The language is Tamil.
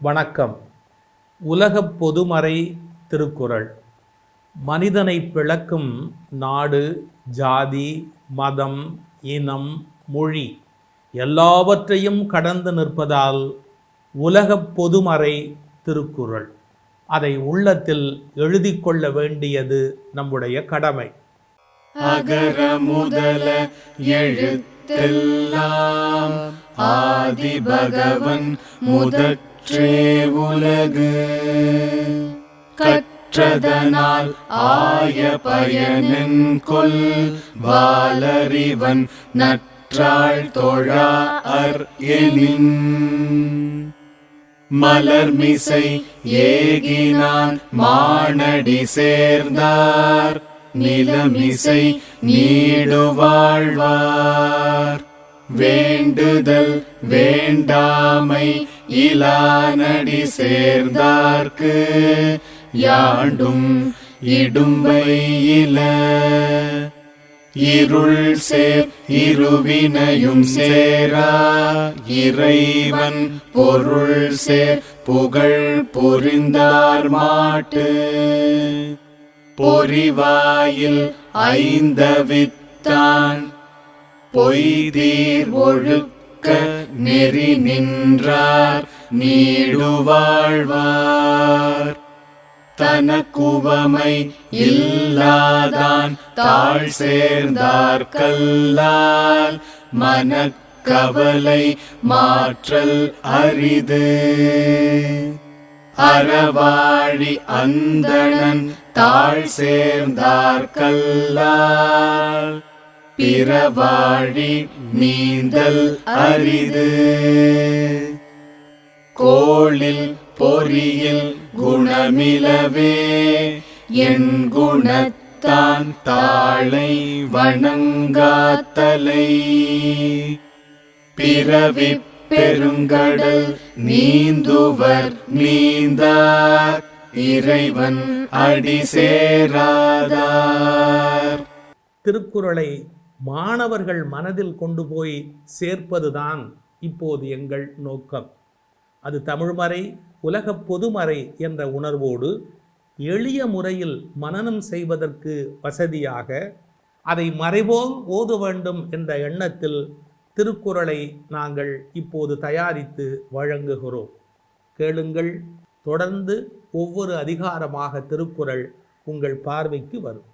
வணக்கம். உலகப் பொதுமறை திருக்குறள். மனிதனை பிளக்கும் நாடு ஜாதி மதம் இனம் மொழி எல்லாவற்றையும் கடந்து நிற்பதால் உலகப் பொதுமறை திருக்குறள். அதை உள்ளத்தில் எழுதிக் கொள்ள வேண்டியது நம்முடைய கடமை. அகர முதல எழுத்தெல்லாம் ஆதி பகவன் கற்றே உலகு. கற்றதனால் ஆய பயனின் கொல். வாலறிவன் நற்றாள் தொழா அர் எனின். மலர்மிசை ஏகினான் மானடி சேர்ந்தார். நிலமிசை நீடு வாழ்வார். வேண்டுதல் வேண்டாமை இலானடி சேர்ந்தார்க்கு யாண்டும் இடும்பையில இருள் சேர் இருவினையும் சேரா இறைவன் பொருள் சேர் புகழ் பொறிந்தார் மாட்டு. பொறிவாயில் ஐந்தவித்தான் பொய்தீர் ஒழுக்க நோக்க நெறி நின்றார் நீடு வாழ்வார். தனக்குவமை இல்லாதான் தாழ் சேர்ந்தார் கல்லால் மனக்கவலை மாற்றல் அரிது. அறவாழி அந்தணன் தாழ் சேர்ந்தார் கல்லால் பிறவாழி நீந்தல் அரிது. கோளில் பொறியில் குணமிலவே என் குணத்தான் தாளை வணங்காத்தலை. பிறவி பெருங்கடல் நீந்துவர் நீந்தார் இறைவன் அடி சேராதார் திருக்குறளை மாணவர்கள் மனதில் கொண்டு போய் சேர்ப்பதுதான் இப்போது எங்கள் நோக்கம். அது தமிழ்மறை உலகப் பொதுமறை என்ற உணர்வோடு எளிய முறையில் மனனம் செய்வதற்கு வசதியாக அதை மறைபோல் ஓத வேண்டும் என்ற எண்ணத்தில் திருக்குறளை நாங்கள் இப்போது தயாரித்து வழங்குகிறோம். கேளுங்கள் தொடர்ந்து ஒவ்வொரு அதிகாரமாக திருக்குறள் உங்கள் பார்வைக்கு வரும்.